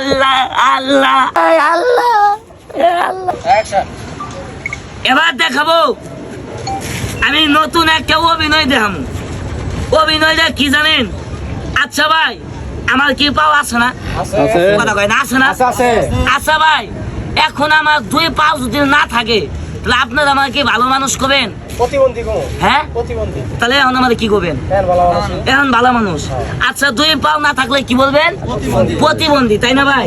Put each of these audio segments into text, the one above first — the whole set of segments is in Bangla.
আল্লাহ আল্লাহ আল্লাহ এবার দেখাবো আমি নতুন একটা অভিনয় দেখাবো। অভিনয়টা কি জানেন? আচ্ছা ভাই আমার কি পাও আছে না? আছে। কথা কয় না আছে না? আছে আছে। আচ্ছা ভাই এখন আমার দুই পাও যদি না থাকে তাহলে আপনারা আমাকে ভালো মানুষ করবেন? প্রতিবন্ধী হ্যাঁ? প্রতিবন্ধী। তাহলে এখন আমাদের কি করবেন? হ্যাঁ এখন ভালো মানুষ। আচ্ছা দুই পাও না থাকলে কি বলবেন? প্রতিবন্ধী। তাই না ভাই?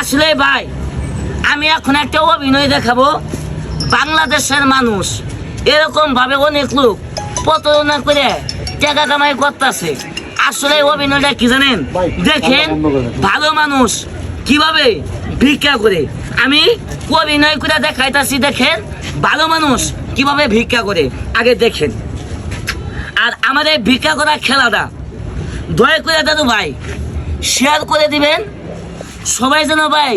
আসলে ভাই আমি এখন একটা অভিনয় দেখাবো। বাংলাদেশের মানুষ এরকম ভাবে অনেক লোক প্রতারণা করে টাকা কামাই করতেছে। আসলে অভিনয়টা কি জানেন? দেখেন ভালো মানুষ কীভাবে ভিক্ষা করে? আমি অভিনয় করে দেখাইতাছি দেখেন। ভালো মানুষ কীভাবে ভিক্ষা করে? আগে দেখেন। আর আমাদের ভিক্ষা করা খেলাটা দয়া করে দাদু ভাই শেয়ার করে দিবেন। সবাই যেন ভাই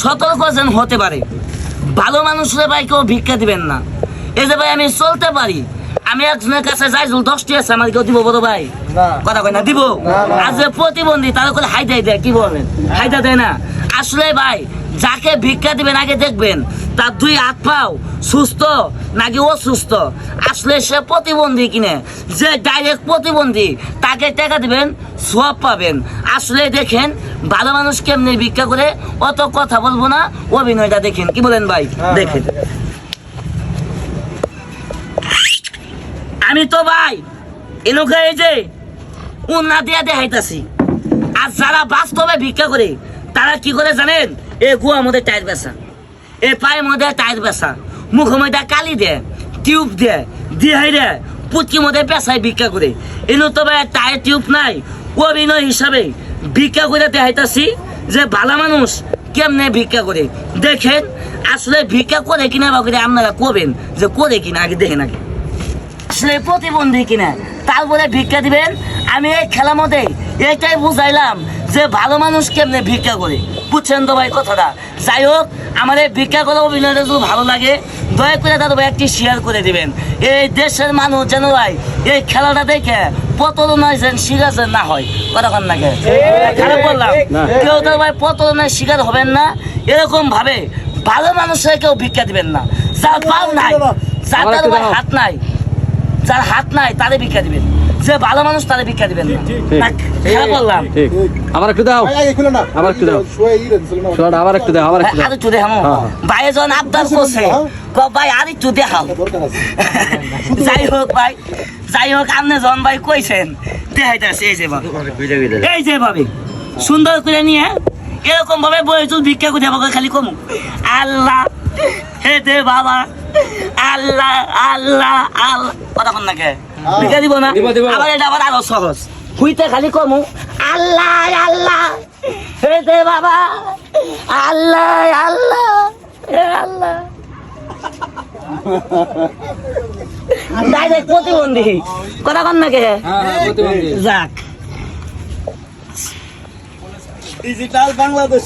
সতর্ক যেন হতে পারে। ভালো মানুষের ভাই কেউ ভিক্ষা দিবেন না। এই যে ভাই আমি চলতে পারি। আমি একজনের কাছে যাই দশটি আছে আমার কেউ দিব বড় ভাই? কথা কয় না দিব? আর যে প্রতিবন্ধী তার করে হাইদাই দেয় কি বলেন? হাইদা দেয় না। আসলে ভাই যাকে ভিক্ষা দিবেন আগে দেখবেন তার দুই হাত পাও সুস্থ নাকি অসুস্থ? আসলে সে প্রতিবন্ধী কিনে। যে ডাইরেক্ট প্রতিবন্ধী তাকে টাকা দিবেন সব পাবেন। আসলে দেখেন ভালো মানুষ কেমনি ভিক্ষা করে অত কথা বলব না অভিনয়টা দেখেন। কি বলেন ভাই? দেখেন। আমি তো ভাই এই যে উন্না দিয়া দেখাইতাছি। আর যারা বাস্তবে ভিক্ষা করে তারা কি করে জানেন? এ গুয়া আমাদের টায়ার বেসা এ পায়ের মধ্যে টায়ার বেসা মুখের মধ্যে কালি দে, টিউব দেয় দিহাই দে, পুটকি মধ্যে পেশায় ভিক্ষা করে। এনু তো ভাই টায়ার টিউব নাই, অভিনয় হিসাবে ভিক্ষা করে দেখাইতাছি যে ভালো মানুষ কেমনে ভিক্ষা করে। দেখেন, আসলে ভিক্ষা করে কিনা বা করে আপনারা করবেন যে করে কিনা, আগে দেখেন আগে। আসলে প্রতিবন্ধী কিনা তারপরে ভিক্ষা দিবেন, আমি এই খেলার মধ্যে এটাই বুঝাইলাম যে ভালো মানুষ কেমনে ভিক্ষা করে? বুঝছেন তো ভাই কথাটা? যাই হোক আমার এই ভিক্ষা করা অভিনয়টা যদি ভালো লাগে দয়া করে দাদু ভাই একটি শেয়ার করে দিবেন। এই দেশের মানুষ যেন ভাই এই খেলাটা দেখে প্রতারণায় যেন শিকার যেন না হয়। কতক্ষণ লাগে খারাপ বললাম। কেউ তো ভাই প্রতারণায় শিকার হবেন না। এরকম ভাবে ভালো মানুষের কেউ ভিক্ষা দিবেন না। যার পাও নাই যার ভাই হাত নাই যার হাত নাই তারে ভিক্ষা দিবেন। যে ভালো মানুষ তারে ভিক্ষা দিবেন না। হ্যাঁ বললাম। আমার একটু দাও। আবার একটু দাও। শোন আবার একটু দাও আবার একটু দাও। আর একটু দেখামো হ্যাঁ। ভাই জন আবদার করছে। ক ভাই আর একটু দেখাও যাই হোক ভাই যাই হোক আপনি জন ভাই কইছেন। দেখাইতেছে এই যে ভাবে। এই যে ভাবে। সুন্দর করে নিয়ে এরকম ভাবে বই চুল ভিক্ষা করে আমাকে খালি কমু। আল্লাহ হে দে বাবা। আল্লাহ আল্লাহ আল্লাহ। কতক্ষণ নাকি ভিক্ষা দিব না। দিব, দিব। আবার এটা আবার আরও সহজ। হুইতে খালি কমু। আল্লাহ আল্লাহ। হে দে বাবা। আল্লাহ আল্লাহ। হে আল্লাহ। ডাইরেক্ট প্রতিবন্ধী। কতক্ষণ নাকি যাক। ডিজিটাল বাংলাদেশ